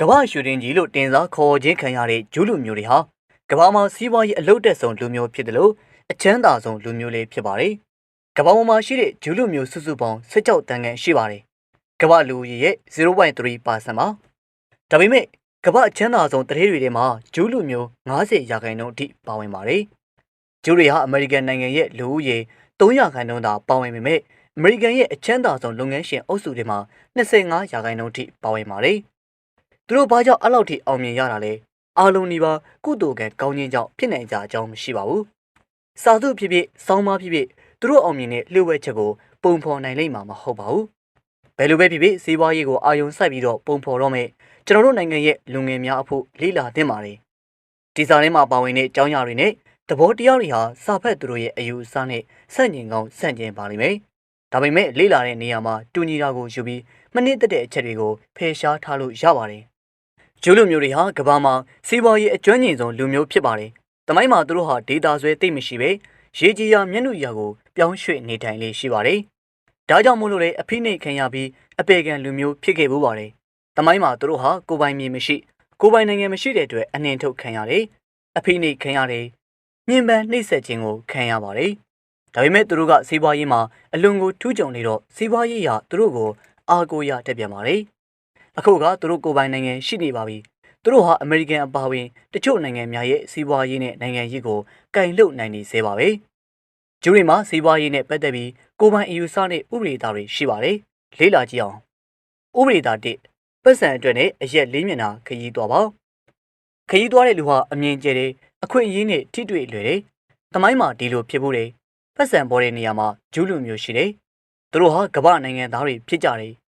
ကမ္ဘာရှူတင်ကြီးလို့တင်စားခေါ်ခြင်းခံရတဲ့ဂျူးလူမျိုးတွေဟာကမ္ဘာမှာစီးပွားရေးအလုတ်တက်ဆုံးလူမျိုးဖြစ်တယ်လို့အချမ်းသာဆုံးလူမျိုးလေးဖြစ်ပါတယ်။ကမ္ဘာပေါ်မှာရှိတဲ့ဂျူးလူမျိုးစုစုပေါင်း16တန်းခန့်ရှိပါတယ်။ကမ္ဘာလူဦးရေရဲ့0.3%ပါ။ဒါပေမဲ့ကမ္ဘာအချမ်းသာဆုံးတရေတွေထဲမှာဂျူးလူမျိုး90ရာခိုင်နှုန်းအထိပါဝင်ပါတယ်။ဂျူးတွေဟာအမေရိကန်နိုင်ငံရဲ့လူဦးရေ3ရာခိုင်နှုန်းသာပါဝင်ပေမဲ့အမေရိကန်ရဲ့အချမ်းသာဆုံးလုပ်ငန်းရှင်အုပ်စုတွေမှာ25ရာခိုင်နှုန်းအထိပါဝင်ပါတယ်။ သူတို့ဘာကြောင့်အဲ့လောက်ထိအောင်မြင်ရတာလဲ။အားလုံးဒီပါကုသိုလ်ကံကောင်းခြင်းကြောင့်ဖြစ်နိုင်ကြအကြောင်းမရှိပါဘူး။စာသူဖြစ်ဖြစ်စောင်းမဖြစ်ဖြစ်သူတို့အောင်မြင်တဲ့လှုပ်ဝက်ချက်ကိုပုံဖော်နိုင်လိမ့်မှာမဟုတ်ပါဘူး။ဘယ်လိုပဲဖြစ်ဖြစ်စီးပွားရေးကိုအာရုံစိုက်ပြီးတော့ပုံဖော်တော့မယ်ကျွန်တော်တို့နိုင်ငံရဲ့လူငယ်များအဖို့လေးလာသင့်ပါတယ်။ဒီစာထဲမှာပါဝင်တဲ့အကြောင်းအရာတွေနဲ့သဘောတရားတွေဟာစာဖတ်သူတို့ရဲ့အယူအဆနဲ့ဆန့်ကျင်ကောင်းဆန့်ကျင်ပါလိမ့်မယ်။ဒါပေမဲ့လေးလာတဲ့နေရာမှာတူညီတာကိုယူပြီးမနစ်သက်တဲ့အချက်တွေကိုဖယ်ရှားထားလို့ရပါတယ်။ ဂျူးလူမျိုးတွေဟာကမ္ဘာမှာစီးပွားရေးအကျွမ်းကျင်ဆုံးလူမျိုးဖြစ်ပါတယ်။တမိုင်းမှာသူတို့ဟာဒေတာဆွဲသိမ့်မရှိပဲရေကြီးရာမျက်နှာရာကိုပြောင်းရွှေ့နေထိုင်လေးရှိပါတယ်။ဒါကြောင့်မို့လို့လေအဖိနှိတ်ခံရပြီးအပေခံလူမျိုးဖြစ်ခဲ့ဘူးပါတယ်။တမိုင်းမှာသူတို့ဟာကိုယ်ပိုင်မြေမရှိကိုယ်ပိုင်နိုင်ငံမရှိတဲ့အတွက်အနှင်ထုတ်ခံရတယ်။အဖိနှိတ်ခံရတယ်။ညှဉ်းပန်းနှိပ်စက်ခြင်းကိုခံရပါတယ်။ဒါပေမဲ့သူတို့ကစီးပွားရေးမှာအလွန်ကိုထူးချွန်နေတော့စီးပွားရေးရာသူတို့ကိုအားကိုးရတက်ပြန်ပါတယ်။ အခုကသူတို့ကိုယ်ပိုင်နိုင်ငံရှိနေပါပြီ။သူတို့ဟာအမေရိကန်အပါအဝင်တချို့နိုင်ငံများရဲ့စီးပွားရေးနဲ့နိုင်ငံရေးကိုကင်လှုပ်နိုင်နေသေးပါပဲ။ဂျူရီမှာစီးပွားရေးနဲ့ပတ်သက်ပြီးကိုယ်ပိုင်အယူဆနဲ့ဥပဒေသားတွေရှိပါတယ်။လေးလာကြည့်အောင်။ဥပဒေသား1ပတ်စံအတွက်နဲ့အရက်လေးမျက်နှာခရီးသွားပါ။ခရီးသွားတဲ့လူဟာအမြင်ကျဲတယ်အခွင့်အရေးနဲ့ထိတွေ့လွယ်တယ်။တမိုင်းမှာဒီလိုဖြစ်ဖို့တယ်။ပတ်စံပေါ်တဲ့နေရာမှာဂျူးလူမျိုးရှိတယ်။သူတို့ဟာကမ္ဘာနိုင်ငံသားတွေဖြစ်ကြတယ်။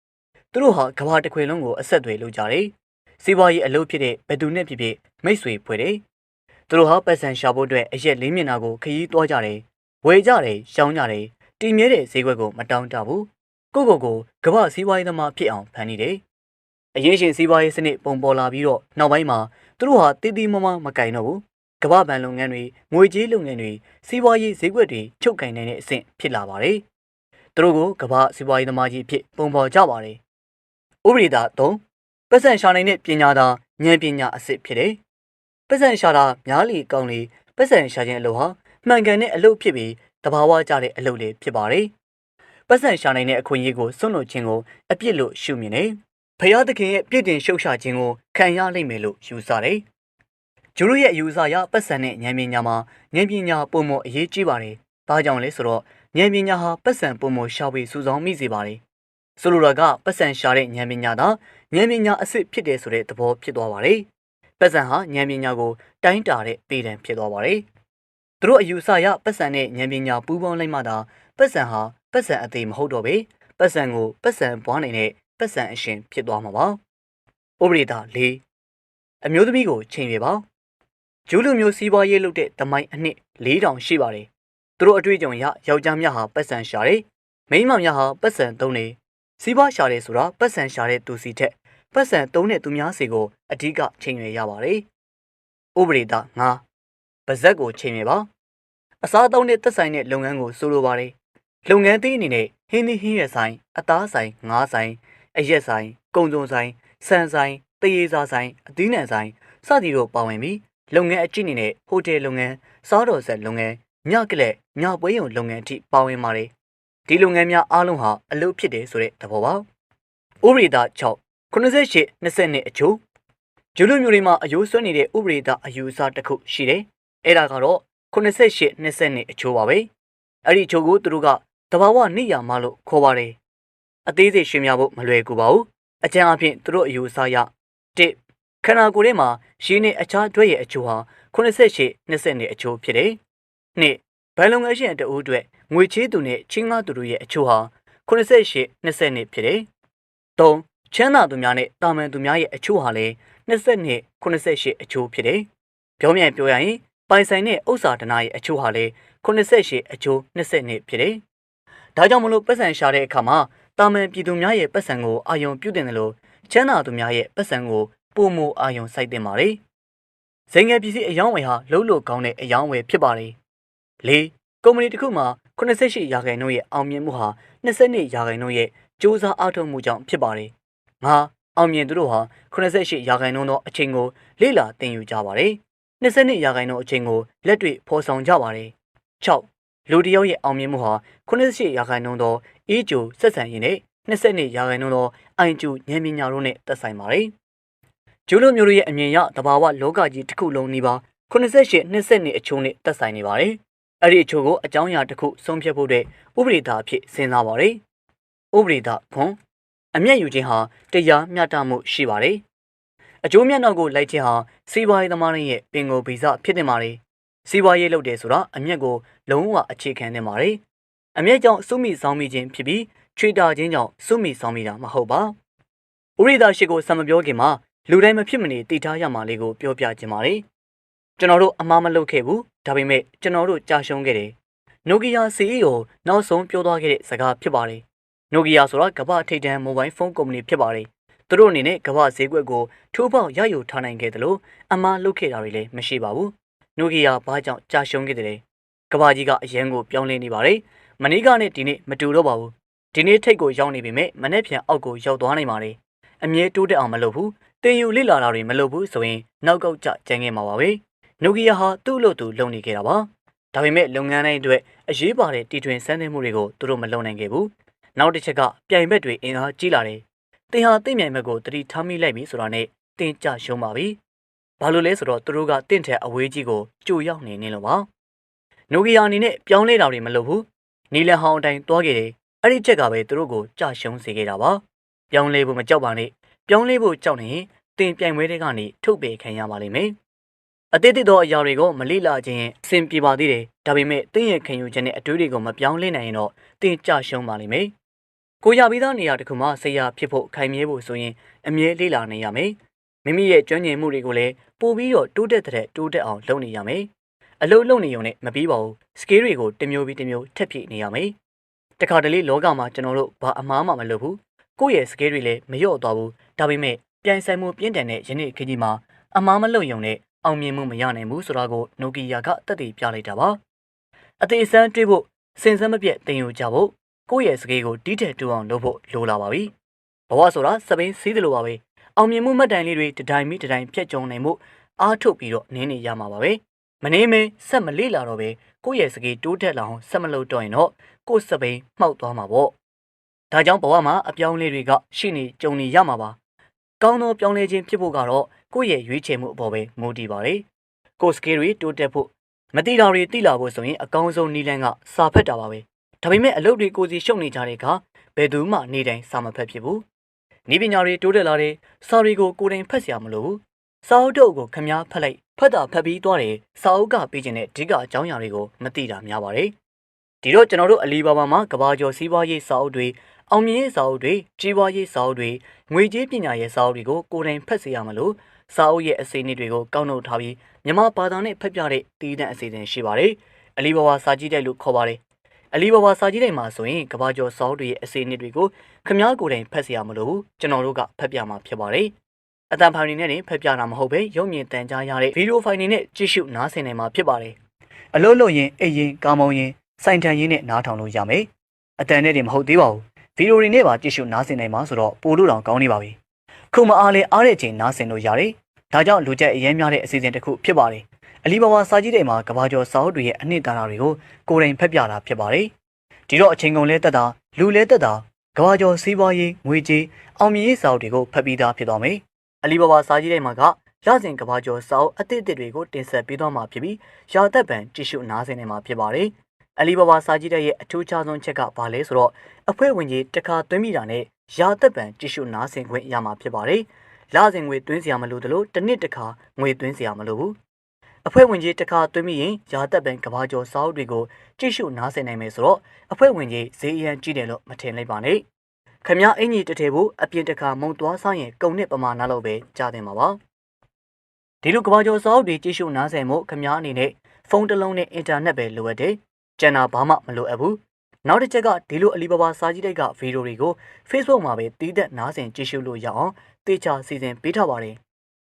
သူတို့ဟာကမ္ဘာတစ်ခွေလုံးကိုအဆက်အသွယ်လုပ်ကြတယ်။စီးပွားရေးအလုပ်ဖြစ်တဲ့ဘယ်သူနဲ့ဖြစ်ဖြစ်မိတ်ဆွေဖွဲ့တယ်။သူတို့ဟာပတ်စံရှာဖို့အတွက်အရက်လေးမျက်နှာကိုခရီးသွားကြတယ်။ဝယ်ကြတယ်ရှောင်းကြတယ်။တည်မြဲတဲ့ဈေးကွက်ကိုမတောင်းတဘူး။ကိုကိုကိုကမ္ဘာစီးပွားရေးသမားဖြစ်အောင်ဖန်နေတယ်။အရင်ရှင်စီးပွားရေးစနစ်ပုံပေါ်လာပြီးတော့နောက်ပိုင်းမှာသူတို့ဟာတည်တည်မမမကင်တော့ဘူး။ကမ္ဘာဗန်လုပ်ငန်းတွေငွေကြေးလုပ်ငန်းတွေစီးပွားရေးဈေးကွက်တွေချုပ်ကင်နိုင်တဲ့အဆင့်ဖြစ်လာပါတယ်။သူတို့ကိုကမ္ဘာစီးပွားရေးသမားကြီးအဖြစ်ပုံပေါ်ကြပါတယ်။ ဥပဒေသား3ပတ်စံရှာနိုင်တဲ့ပညာသာဉာဏ်ပညာအစစ်ဖြစ်တယ်။ပတ်စံရှာတာများလီကောင်းလီပတ်စံရှာခြင်းအလုပ်ဟာမှန်ကန်တဲ့အလုပ်ဖြစ်ပြီးတဘာဝကျတဲ့အလုပ်လေးဖြစ်ပါတယ်။ပတ်စံရှာနိုင်တဲ့အခွင့်အရေးကိုစွန့်လွတ်ခြင်းကိုအပြစ်လို့ရှုမြင်တယ်။ဖယားသခင်ရဲ့ပြည့်တင်ရှုပ်ရှာခြင်းကိုခံရလိမ့်မယ်လို့ယူဆတယ်။ဂျူရိုရဲ့အယူဆအရပတ်စံနဲ့ဉာဏ်ပညာမှာဉာဏ်ပညာပုံမအရေးကြီးပါတယ်။ဒါကြောင့်လဲဆိုတော့ဉာဏ်ပညာဟာပတ်စံပုံမရှာပြီးစုဆောင်းမိစေပါတယ်။ ဆိုလိုတာကပတ်စံရှာတဲ့ဉာဏ်ပညာသာဉာဏ်ပညာအစ်စ်ဖြစ်တယ်ဆိုတဲ့သဘောဖြစ်သွားပါတယ်။ပတ်စံဟာဉာဏ်ပညာကိုတိုင်းတာတဲ့ပေတံဖြစ်သွားပါတယ်။သူတို့အယူဆအရပတ်စံနဲ့ဉာဏ်ပညာပူးပေါင်းလိုက်မှသာပတ်စံဟာပတ်စံအသေးမဟုတ်တော့ပဲပတ်စံကိုပတ်စံပွားနေတဲ့ပတ်စံအရှင်ဖြစ်သွားမှာပါ။ဥပဒေသား၄အမျိုးသမီးကိုချိန်ပြပါ။ဂျူးလူမျိုးစီးပွားရေးလုပ်တဲ့တမိုင်းအနှစ်၄တောင်ရှိပါတယ်။သူတို့အတွေ့အကြုံအရယောက်ျားများဟာပတ်စံရှာတယ်။မိန်းမများဟာပတ်စံသုံးတယ်။ စီးပွားရှာတယ်ဆိုတာပတ်စံရှာတဲ့သူစီထက်ပတ်စံသုံးတဲ့သူများစီကိုအဓိကချိန်ရွယ်ရပါတယ်။ဥပဒေသား၅ပါဇက်ကိုချိန်ရွယ်ပါ။အစားအသောက်နဲ့သက်ဆိုင်တဲ့လုပ်ငန်းကိုဆိုလိုပါတယ်။လုပ်ငန်းသေးအနေနဲ့ဟင်းသီးဟင်းရွက်ဆိုင်အသားဆိုင်ငါးဆိုင်အရက်ဆိုင်ကုန်စုံဆိုင်ဆန်ဆိုင်တရေစာဆိုင်အသီးနှံဆိုင်စသည်တို့ပါဝင်ပြီးလုပ်ငန်းအကျင့်အနေနဲ့ဟိုတယ်လုပ်ငန်းစားတော်ဆက်လုပ်ငန်းညကလက်ညပွဲရုံလုပ်ငန်းအထိပါဝင်ပါတယ် ဒီလုပ်ငန်းများအားလုံးဟာအလုပ်ဖြစ်တယ်ဆိုတဲ့သဘောပါဥပဒေသား6 98 20နှစ်အချို့ဂျူလူမျိုးတွေမှာအယိုးဆွဲနေတဲ့ဥပဒေသားအယူအဆတစ်ခုရှိတယ်အဲ့ဒါကတော့98 20နှစ်အချို့ပါပဲအဲ့ဒီအချို့ကိုသူတို့ကတဘာဝနိယာမလို့ခေါ်ပါတယ်အသေးစိတ်ရှင်းပြဖို့မလွယ်ကူပါဘူးအကျဉ်းအဖြစ်သူတို့အယူအဆရ1ခန္ဓာကိုယ်ထဲမှာရှင်းနဲ့အခြားတွဲရဲ့အချို့ဟာ88 20နဲ့အချို့ဖြစ်တယ်။နှစ်ဘယ်လုံငယ်ရှင်တအူးအတွက် ငွေချေးသူနဲ့ချင်းကားသူတို့ရဲ့အချို့ဟာ88 20နဲ့ဖြစ်တယ်။သုံးချမ်းသာသူများနဲ့တာမန်သူများရဲ့အချို့ဟာလည်း20နဲ့88အချို့ဖြစ်တယ်။ပြောမြန်ပြောရရင်ပိုင်ဆိုင်တဲ့ဥစ္စာဒနာရဲ့အချို့ဟာလည်း88အချို့20နဲ့ဖြစ်တယ်။ဒါကြောင့်မလို့ပတ်စံရှာတဲ့အခါမှာတာမန်ပြည်သူများရဲ့ပတ်စံကိုအာယုံပြုတင်တယ်လို့ချမ်းသာသူများရဲ့ပတ်စံကိုပုံမအာယုံစိုက်တင်ပါတယ်။ဇိမ်ငယ်ပစ္စည်းအယောင်းဝယ်ဟာလှုပ်လို့ကောင်းတဲ့အယောင်းဝယ်ဖြစ်ပါတယ်။၄ကုမ္ပဏီတစ်ခုမှာ 88ရာခိုင်နှုန်းရဲ့အောင်မြင်မှုဟာ22ရာခိုင်နှုန်းရဲ့စ조사အားထုတ်မှုကြောင့်ဖြစ်ပါတယ်။၅အောင်မြင်သူတို့ဟာ88ရာခိုင်နှုန်းသောအချိန်ကိုလေ့လာသင်ယူကြပါတယ်။22ရာခိုင်နှုန်းအချိန်ကိုလက်တွေ့ဖော်ဆောင်ကြပါတယ်။6လူတစ်ယောက်ရဲ့အောင်မြင်မှုဟာ88ရာခိုင်နှုန်းသောအေးကျူဆက်ဆံရည်နဲ့22ရာခိုင်နှုန်းသောအိုင်ကျူဉာဏ်ပညာတို့နဲ့သက်ဆိုင်ပါတယ်။ကျူးလွန်မျိုးတို့ရဲ့အမြင်ရတဘာဝလောကကြီးတစ်ခုလုံးနီးပါး88 20အချိုးနဲ့သက်ဆိုင်နေပါတယ်။ အဲ့ဒီအချိုးကိုအကြောင်းအရာတစ်ခုဆုံးဖြတ်ဖို့တဲ့ဥပဒေသားအဖြစ်စဉ်းစားပါတယ်။ဥပဒေသားခွန်အမျက်ယူခြင်းဟာတရားမျှတမှုရှိပါတယ်။အကျိုးမျက်နှာကိုလိုက်ခြင်းဟာစီးပွားရေးသမားတွေရဲ့ပင်ကိုဗီဇဖြစ်တင်ပါတယ်။စီးပွားရေးလုပ်တယ်ဆိုတာအမျက်ကိုလုံးဝအခြေခံနေပါတယ်။အမျက်ကြောင့်စုမိဆောင်မိခြင်းဖြစ်ပြီးချွေတာခြင်းကြောင့်စုမိဆောင်မိတာမဟုတ်ပါ။ဥရိဒါရှိကိုစံမပြောခင်မှာလူတိုင်းမဖြစ်မနေတည်ထားရမှာလေးကိုပြောပြခြင်းပါတယ်။ ကျွန်တော်တို့အမှားမလုပ်ခဲ့ဘူးဒါပေမဲ့ကျွန်တော်တို့ကြာရှုံးခဲ့တယ်။နိုကီယာ CEO နောက်ဆုံးပြောသွားခဲ့တဲ့စကားဖြစ်ပါတယ်။နိုကီယာဆိုတာကမ္ဘာထိပ်တန်းမိုဘိုင်းဖုန်းကုမ္ပဏီဖြစ်ပါတယ်။သူတို့အနေနဲ့ကမ္ဘာဈေးကွက်ကိုထိုးပေါက်ရယူထားနိုင်ခဲ့တယ်လို့အမှားလုပ်ခဲ့တာတွေလည်းမရှိပါဘူး။နိုကီယာဘာကြောင့်ကြာရှုံးခဲ့တယ်လဲ။ကမ္ဘာကြီးကအရန်ကိုပြောင်းလဲနေပါတယ်။မနေ့ကနဲ့ဒီနေ့မတူတော့ပါဘူး။ဒီနေ့ထိတ်ကိုရောက်နေပေမဲ့မနေ့ပြန်အောက်ကိုရောက်သွားနိုင်ပါတယ်။အမြဲတိုးတက်အောင်မလုပ်ဘူး။တင်ယူလိလာတာတွေမလုပ်ဘူးဆိုရင်နောက်ကောက်ကျကျန်ခဲ့မှာပါပဲ။ နိုကီယာဟာသူ့လို့သူလုပ်နေခဲ့တာပါ။ဒါပေမဲ့လုပ်ငန်းတိုင်းအတွက်အရေးပါတဲ့တီထွင်စမ်းသပ်မှုတွေကိုသူတို့မလုပ်နိုင်ခဲ့ဘူး။နောက်တစ်ချက်ကပြိုင်ဘက်တွေအင်အားကြီးလာတယ်။တင်ဟာတင့်မြိုင်ဘက်ကိုတတိထားမိလိုက်ပြီဆိုတာနဲ့တင်ကြရှုံးပါပြီ။ဘာလို့လဲဆိုတော့သူတို့ကတင့်ထက်အဝေးကြီးကိုကြိုရောက်နေနေလို့ပါ။နိုကီယာအနေနဲ့ပြောင်းလဲတာတွေမလုပ်ဘူး။နီလန်ဟောင်းအတိုင်းတွားခဲ့တယ်။အဲ့ဒီချက်ကပဲသူတို့ကိုကြရှုံးစေခဲ့တာပါ။ပြောင်းလဲဖို့မကြောက်ပါနဲ့။ပြောင်းလဲဖို့ကြောက်နေရင်တင်ပြိုင်ပွဲတွေကနေထုတ်ပေခံရပါလိမ့်မယ်။ အသေးသေးသောအရာတွေကိုမလိလာခြင်းအဆင်ပြေပါသေးတယ်။ဒါပေမဲ့တင်းရဲ့ခံယူချက်နဲ့အတွေးတွေကိုမပြောင်းလဲနိုင်ရင်တော့တင်းကြရှုံးပါလိမ့်မယ်။ကိုရပြီးသားနေရာတစ်ခုမှဆရာဖြစ်ဖို့ခိုင်မြဲဖို့ဆိုရင်အမြဲလေးလာနေရမယ်။မိမိရဲ့ကျွမ်းကျင်မှုတွေကိုလည်းပို့ပြီးတော့တိုးတက်တဲ့တိုးတက်အောင်လုပ်နေရမယ်။အလုပ်လုပ်နေုံနဲ့မပြီးပါဘူး။ scale တွေကိုတစ်မျိုးပြီးတစ်မျိုးထပ်ဖြည့်နေရမယ်။တခါတလေလောကမှာကျွန်တော်တို့ဘာအမားမှမလုပ်ဘူး။ကိုယ့်ရဲ့ scale တွေလည်းမလျော့သွားဘူး။ဒါပေမဲ့ပြိုင်ဆိုင်မှုပြင်းထန်တဲ့ယနေ့ခေတ်ကြီးမှာအမားမလုပ်ရုံနဲ့ အောင်မြင်မှုမရနိုင်ဘူးဆိုတာကိုနိုကီယာကတက်တည်ပြလိုက်တာပါအသေးစမ်းတွေးဖို့စင်စမ်းမပြတ်တင်ယူကြဖို့ကိုယ့်ရဲ့စကေးကိုတီးတဲ့တူအောင်လုပ်ဖို့လိုလာပါပြီဘဝဆိုတာစပိန်စီးတယ်လို့ပါပဲအောင်မြင်မှုမှတ်တိုင်လေးတွေတတိုင်းမိတတိုင်းဖြတ်ကျုံနိုင်မှုအားထုတ်ပြီးတော့နင်းနေရမှာပါပဲမနေမင်းဆက်မလေးလာတော့ပဲကိုယ့်ရဲ့စကေးတိုးတက်လာအောင်ဆက်မလုပ်တော့ရင်တော့ကိုယ့်စပိန်မှောက်သွားမှာပေါ့ဒါကြောင့်ဘဝမှာအပြောင်းလဲတွေကရှိနေကြုံနေရမှာပါကောင်းသောပြောင်းလဲခြင်းဖြစ်ဖို့ကတော့ ကိုယ့်ရဲ့ရွေးချယ်မှုအပေါ်ပဲမူတည်ပါတယ်။ကိုယ်စကေးတွေတိုးတက်ဖို့မတိတာတွေတိလာဖို့ဆိုရင်အကောင်းဆုံးနည်းလမ်းကစာဖတ်တာပါပဲ။ဒါပေမဲ့အလုပ်တွေကိုစီရှုပ်နေကြတဲ့အခါဘယ်သူမှနေတိုင်းစာမဖတ်ဖြစ်ဘူး။ဤပညာတွေတိုးတက်လာတဲ့စာတွေကိုကိုယ်တိုင်ဖတ်စရာမလိုဘူး။စာအုပ်တုပ်ကိုခမားဖတ်လိုက်ဖတ်တာဖတ်ပြီးသွားတယ်စာအုပ်ကပေးခြင်းတဲ့အဓိကအကြောင်းအရာတွေကိုမသိတာများပါတယ်။ဒီတော့ကျွန်တော်တို့အလီဘာဘာမှာကဘာကျော်စီးပွားရေးစာအုပ်တွေအောင်မြင်ရေးစာအုပ်တွေကြီးပွားရေးစာအုပ်တွေငွေကြေးပညာရေးစာအုပ်တွေကိုကိုယ်တိုင်ဖတ်စေရမလို့ စာအုပ်ရဲ့အစိအနှစ်တွေကိုကောက်နှုတ်ထားပြီးမြန်မာဘာသာနဲ့ဖတ်ပြတဲ့တည်တဲ့အစီအစဉ်ရှိပါတယ်။အလီဘာဘာစာကြည့်တိုက်လို့ခေါ်ပါတယ်။အလီဘာဘာစာကြည့်တိုက်မှာဆိုရင်ကဘာကျော်စာအုပ်တွေရဲ့အစိအနှစ်တွေကိုခမားကိုယ်တိုင်ဖတ်စေရမလို့ကျွန်တော်တို့ကဖတ်ပြမှာဖြစ်ပါတယ်။အတန်ဖိုင်တွေနဲ့ဖတ်ပြတာမဟုတ်ပဲရုပ်မြင်တန်ကြားရတဲ့ဗီဒီယိုဖိုင်တွေနဲ့ကြည့်ရှုနားဆင်နိုင်မှာဖြစ်ပါတယ်။အလို့လို့ရင်အိရင်ကာမုံရင်စိုင်တန်ရင်နဲ့နားထောင်လို့ရမယ်။အတန်နဲ့တင်မဟုတ်သေးပါဘူး။ဗီဒီယိုတွေနဲ့ပါကြည့်ရှုနားဆင်နိုင်မှာဆိုတော့ပို့လို့တောင်ကောင်းနေပါပြီ။ ခုမအားလဲအားတဲ့ချိန်နားဆင်လို့ရတယ်။ဒါကြောင့်လူကြက်အရင်များတဲ့အစီအစဉ်တစ်ခုဖြစ်ပါတယ်။အလီဘာဘာစာကြည့်တဲ့မှာကဘာကျော်စာအုပ်တွေရဲ့အနှစ်သာရတွေကိုကိုယ်တိုင်ဖက်ပြတာဖြစ်ပါတယ်။ဒီတော့အချိန်ကုန်လဲတက်တာလူလဲတက်တာကဘာကျော်စီးပွားရေးငွေကြေးအောင်မြင်ရေးစာအုပ်တွေကိုဖတ်ပြီးသားဖြစ်သွားမယ်။အလီဘာဘာစာကြည့်တဲ့မှာကရစဉ်ကဘာကျော်စာအုပ်အသစ်အသစ်တွေကိုတင်ဆက်ပေးသွားမှာဖြစ်ပြီးရာသက်ပံကြည့်ရှုနားဆင်နေမှာဖြစ်ပါတယ်။အလီဘာဘာစာကြည့်တဲ့ရဲ့အထူးခြားဆုံးချက်ကဘာလဲဆိုတော့အဖွဲ့ဝင်ကြီးတစ်ခါသွင်းမိတာနဲ့ ရာသက်ပံကြည့်ရှုနားဆင်ခွင့်ရမှာဖြစ်ပါတယ်။လစဉ်ငွေသွင်းစရာမလိုသလိုတစ်နှစ်တစ်ခါငွေသွင်းစရာမလိုဘူး။အဖွဲ့ဝင်ကြီးတစ်ခါသွင်းမိရင်ရာသက်ပံကဘာကျော်စာအုပ်တွေကိုကြည့်ရှုနားဆင်နိုင်မယ်ဆိုတော့အဖွဲ့ဝင်ကြီးဈေးအရန်ကြီးတယ်လို့မထင်လိုက်ပါနဲ့။ခမအင်ကြီးတထဲဖို့အပြင်တစ်ခါမုံသွားဆိုင်ရင်ကုန်နှစ်ပမာဏလောက်ပဲကြားတင်ပါပါ။ဒီလိုကဘာကျော်စာအုပ်တွေကြည့်ရှုနားဆင်မှုခမအနေနဲ့ဖုန်းတစ်လုံးနဲ့အင်တာနက်ပဲလိုအပ်တယ်။ကျန်တာဘာမှမလိုအပ်ဘူး။ နောက်တစ်ချက်ကဒီလိုအလီဘာဘာစာကြည့်တိုက်ကဗီဒီယိုတွေကို Facebook မှာပဲတီးသက်နားဆင်ကြည့်ရှုလို့ရအောင်တေချာစီစဉ်ပေးထားပါတယ်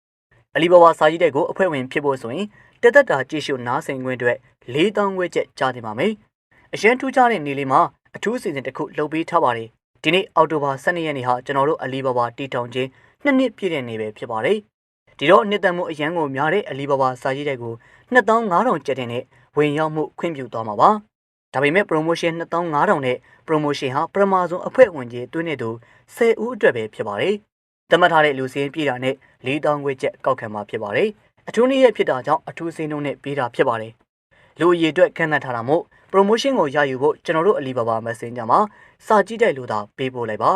။အလီဘာဘာစာကြည့်တိုက်ကိုအဖွဲ့ဝင်ဖြစ်ဖို့ဆိုရင်တက်သက်တာကြည့်ရှုနားဆင်ခွင့်အတွက်၄တောင်းခွဲချက်ကြားတင်ပါမယ်။အရန်ထူးခြားတဲ့နေလေးမှာအထူးစီစဉ်တစ်ခုလုပ်ပေးထားပါတယ်။ဒီနေ့အောက်တိုဘာ12ရက်နေ့ဟာကျွန်တော်တို့အလီဘာဘာတီတောင်ချင်းနှစ်နှစ်ပြည့်တဲ့နေ့ပဲဖြစ်ပါတယ်။ဒီတော့နှစ်သက်မှုအရန်ကိုများတဲ့အလီဘာဘာစာရေးတဲ့ကို2500ကျပ်တဲ့နဲ့ဝင်ရောက်မှုခွင့်ပြုသွားမှာပါ။ ဒါပေမဲ့ promotion 2500နဲ့ promotion ဟာပထမဆုံးအဖွဲ့ဝင်ကြီးတွင်းနေသူ10ဦးအတွက်ပဲဖြစ်ပါတယ်။သတ်မှတ်ထားတဲ့လူစင်းပြည်တာနဲ့4000ခွေကျပ်ကောက်ခံမှာဖြစ်ပါတယ်။အထူးနေ့ရက်ဖြစ်တာကြောင့်အထူးစင်းနှုန်းနဲ့ပေးတာဖြစ်ပါတယ်။လူအရေအတွက်ခန့်နှံ့ထားတာမို့ promotion ကိုရယူဖို့ကျွန်တော်တို့ Alibaba Messenger မှာစာကြည့်တဲ့လူသာပေးပို့လိုက်ပါ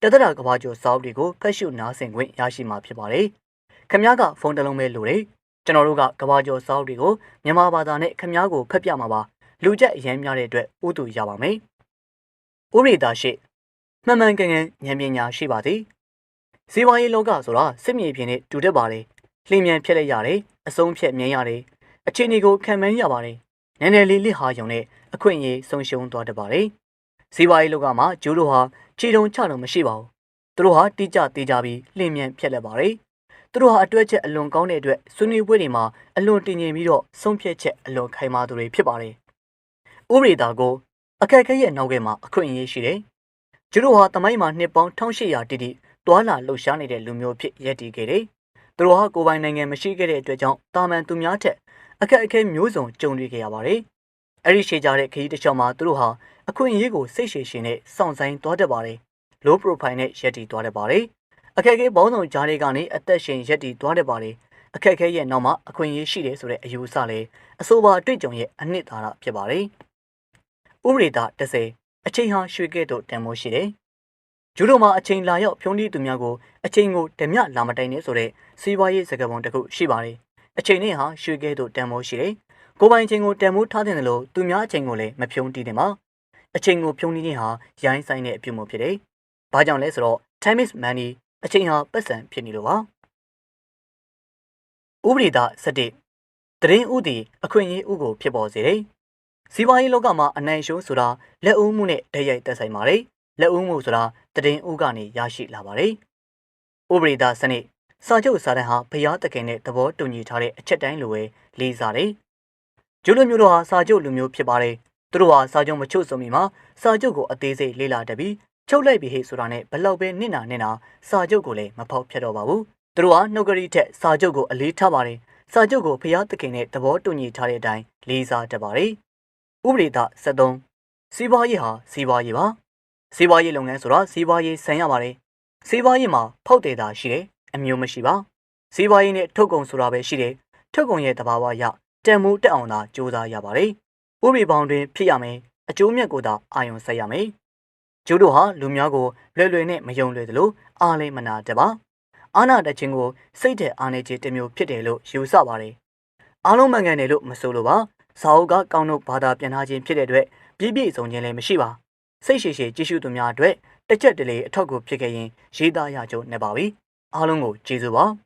တသက်တာကဘာကျော်စာအုပ်တွေကိုဖတ်ရှုနားဆင်ခွင့်ရရှိမှာဖြစ်ပါတယ်ခင်ဗျားကဖုန်းတစ်လုံးပဲလိုတယ်ကျွန်တော်တို့ကကဘာကျော်စာအုပ်တွေကိုမြန်မာဘာသာနဲ့ခင်ဗျားကိုဖတ်ပြမှာပါ လူချက်အရင်များတဲ့အတွက်ဥတူရပါမယ်ဥရိတာရှိမှန်မှန်ကန်ကန်ဉာဏ်ပညာရှိပါသည်ဇီဝရေးလောကဆိုတာစစ်မြေပြင်နဲ့တူတတ်ပါလေလျင်မြန်ဖြစ်လိုက်ရတယ်အဆုံးဖြတ်မြင်ရတယ်အခြေအနေကိုခံမှန်းရပါတယ်နည်းနည်းလေးလစ်ဟာယုံနဲ့အခွင့်အရေးဆုံးရှုံးသွားတတ်ပါတယ်။စီးပွားရေးလောကမှာဂျိုးတို့ဟာခြေတုံချတုံမရှိပါဘူး။သူတို့ဟာတိကျသေးကြပြီးလျင်မြန်ဖြတ်လက်ပါတယ်။သူတို့ဟာအတွဲချက်အလွန်ကောင်းတဲ့အတွက်ဆွေးနွေးပွဲတွေမှာအလွန်တင်ငင်ပြီးတော့ဆုံးဖြတ်ချက်အလွန်ခိုင်မာသူတွေဖြစ်ပါတယ်။ ဥရိတာကိုအခက်အခဲရဲ့နောက်ကမှာအခွင့်အရေးရှိတယ်။ဂျိုးတို့ဟာတမိုင်းမှာနှစ်ပေါင်း1800တိတိတွာလာလှုပ်ရှားနေတဲ့လူမျိုးဖြစ်ရည်တည်ခဲ့တယ်။သူတို့ဟာကိုယ်ပိုင်နိုင်ငံမရှိခဲ့တဲ့အတွက်ကြောင့်တာမန်သူများထက်အခက်အခဲမျိုးစုံကြုံတွေ့ခဲ့ရပါတယ်။အဲ့ဒီရှေ့ကြတဲ့ခရီးတစ်လျှောက်မှာသူတို့ဟာအခွင့်အရေးကိုစိတ်ရှည်ရှည်နဲ့စောင့်ဆိုင်သွားတတ်ပါတယ်။ low profile နဲ့ရက်တည်သွားတတ်ပါတယ်။အခက်အခဲပေါင်းစုံကြားတွေကနေအသက်ရှင်ရက်တည်သွားတတ်ပါတယ်။အခက်အခဲရဲ့နောက်မှာအခွင့်အရေးရှိတယ်ဆိုတဲ့အယူအဆလည်းအဆိုပါအတွေ့အကြုံရဲ့အနှစ်သာရဖြစ်ပါတယ်။ ဥပဒေတာ30အချိန်ဟာရွှေကဲ့သို့တန်မိုးရှိတယ်။ဂျူဒိုမှာအချိန်လာရောက်ဖြုံးတီးသူများကိုအချိန်ကိုဓမြလာမတိုင်နဲ့ဆိုတဲ့စီးပွားရေးစကားပုံတစ်ခုရှိပါတယ်။အချိန်နဲ့ဟာရွှေကဲ့သို့တန်မိုးရှိတယ်။ကိုပိုင်ချိန်ကိုတန်မိုးထားတဲ့လို့သူများအချိန်ကိုလည်းမဖြုံးတီးတယ်မှာအချိန်ကိုဖြုံးတီးခြင်းဟာရိုင်းဆိုင်တဲ့အပြုမှုဖြစ်တယ်။ဘာကြောင့်လဲဆိုတော့ time is money အချိန်ဟာပတ်စံဖြစ်နေလို့ပါ။ဥပဒေသား7တရင်ဥသည်အခွင့်အရေးဥကိုဖြစ်ပေါ်စေတယ်။ စီးပွားရေးလောကမှာအနိုင်ရှုံးဆိုတာလက်ဦးမှုနဲ့တရိုက်သက်ဆိုင်ပါတယ်။လက်ဦးမှုဆိုတာတရင်ဥကနေရရှိလာပါတယ်။ဥပဒေသားစနစ်စာချုပ်စာတမ်းဟာဘုရားတခင်နဲ့သဘောတူညီထားတဲ့အချက်တိုင်းလိုပဲလေးစားတယ်။ကျိုးလူမျိုးတို့ဟာစာချုပ်လူမျိုးဖြစ်ပါတယ်။သူတို့ဟာစာချုပ်မချုပ်ဆိုမီမှာစာချုပ်ကိုအသေးစိတ်လေ့လာတတ်ပြီးချုပ်လိုက်ပြီဟေ့ဆိုတာနဲ့ဘလောက်ပဲနစ်နာနစ်နာစာချုပ်ကိုလည်းမဖောက်ဖျက်တော့ပါဘူး။သူတို့ဟာနှုတ်ကတိထက်စာချုပ်ကိုအလေးထားပါတယ်။စာချုပ်ကိုဘုရားသခင်နဲ့သဘောတူညီထားတဲ့အတိုင်းလေးစားတတ်ပါတယ်။ ဥပဒေသ73စီးပွားရေးဟာစီးပွားရေးပါ။စီးပွားရေးလုပ်ငန်းဆိုတာစီးပွားရေးဆန်ရပါတယ်။စီးပွားရေးမှာဖောက်တယ်တာရှိတယ်အမျိုးမရှိပါ။စီးပွားရေးနဲ့ထုတ်ကုန်ဆိုတာပဲရှိတယ်။ထုတ်ကုန်ရဲ့တဘာဝအရတန်မိုးတက်အောင်သာစူးစမ်းရပါတယ်။ဥပဒေပေါင်းတွင်ဖြစ်ရမယ်။အကျိုးမြတ်ကိုသာအာရုံစိုက်ရမယ်။ကျိုးတို့ဟာလူများကိုလွယ်လွယ်နဲ့မယုံလွယ်သလိုအားလည်းမနာတတ်ပါ။အာနာတခြင်းကိုစိတ်တဲ့အာနေခြင်းတစ်မျိုးဖြစ်တယ်လို့ယူဆပါတယ်။အားလုံးမှန်ကန်တယ်လို့မဆိုလိုပါ။ စာအုပ်ကကောင်းတို့ဘာသာပြန်ထားခြင်းဖြစ်တဲ့အတွက်ပြည့်ပြည့်စုံခြင်းလည်းမရှိပါ။စိတ်ရှည်ရှည်ကြည့်ရှုသူများအတွက်တစ်ချက်တလေအထောက်ကိုဖြစ်ခဲ့ရင်ရေးသားရကြုံနေပါပြီ။အားလုံးကိုကျေးဇူးပါ။